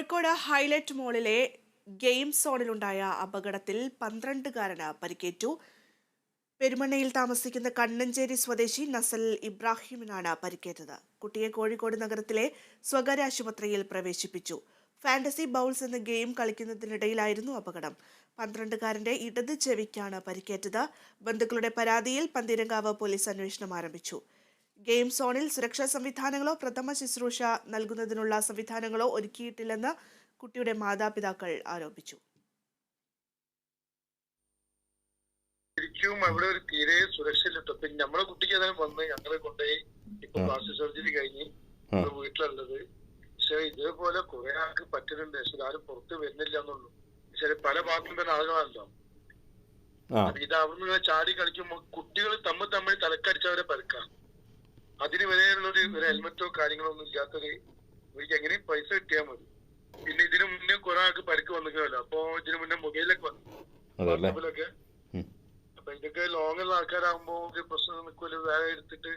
Kozhikode highlight മോളിലെ game സോണിലുണ്ടായ അപകടത്തിൽ പന്ത്രണ്ടുകാരന് പരിക്കേറ്റു. പെരുമണ്ണയിൽ താമസിക്കുന്ന കണ്ണഞ്ചേരി സ്വദേശി നസൽ ഇബ്രാഹിമിനാണ് പരിക്കേറ്റത്. കുട്ടിയെ കോഴിക്കോട് നഗരത്തിലെ സ്വകാര്യ ആശുപത്രിയിൽ പ്രവേശിപ്പിച്ചു. ഫാന്റസി ബൗൾസ് എന്ന ഗെയിം കളിക്കുന്നതിനിടയിലായിരുന്നു അപകടം. പന്ത്രണ്ടുകാരന്റെ ഇടത് ചെവിക്കാണ് പരിക്കേറ്റത്. ബന്ധുക്കളുടെ പരാതിയിൽ പന്തീരങ്കാവ് പോലീസ് അന്വേഷണം ആരംഭിച്ചു. ഗെയിം സോണിൽ സുരക്ഷാ സംവിധാനങ്ങളോ പ്രഥമ ശുശ്രൂഷ നൽകുന്നതിനുള്ള സംവിധാനങ്ങളോ ഒരുക്കിയിട്ടില്ലെന്ന് കുട്ടിയുടെ മാതാപിതാക്കൾ ആരോപിച്ചു. ശരിക്കും അവിടെ ഒരു തീരെ സുരക്ഷയിലിട്ടോ. പിന്നെ നമ്മളെ കുട്ടിക്ക് അതായത് വന്ന് ഞങ്ങളെ കൊണ്ടുപോയി. ഇപ്പൊ പ്ലാസ്റ്റിക് സർജറി കഴിഞ്ഞ് നമ്മുടെ വീട്ടിലുള്ളത്. പക്ഷെ ഇതേപോലെ കുറെ ആൾക്ക് പറ്റുന്നുണ്ട് പക്ഷെ ആരും പുറത്ത് വരുന്നില്ല എന്നുള്ളൂ. പക്ഷെ പല ഭാഗത്തും തന്നെ ആളുകളാണല്ലോ. ആ. അപ്പൊ ഇത് അവിടുന്ന് ചാടി കളിക്കുമ്പോൾ കുട്ടികൾ തമ്മിൽ തമ്മിൽ തലക്കടിച്ചവരെ പരക്കാം അതിന് വരെയുള്ള ഒരു ഹെൽമെറ്റോ കാര്യങ്ങളോ ഒന്നും ഇല്ലാത്തൊരു ഇവർക്ക് എങ്ങനെയും പൈസ കിട്ടിയാൽ മതി. പിന്നെ ഇതിനു മുന്നേ കുറെ ആൾക്ക് പരിക്ക് വന്നിട്ടുണ്ടല്ലോ അപ്പൊ ഇതിനു മുന്നേ മൊബൈലൊക്കെ വന്നു. അപ്പൊ ഇതൊക്കെ ലോങ്ങുള്ള ആൾക്കാരാകുമ്പോ ഒരു പ്രശ്നം നിൽക്കുമല്ലോ വേറെ എടുത്തിട്ട്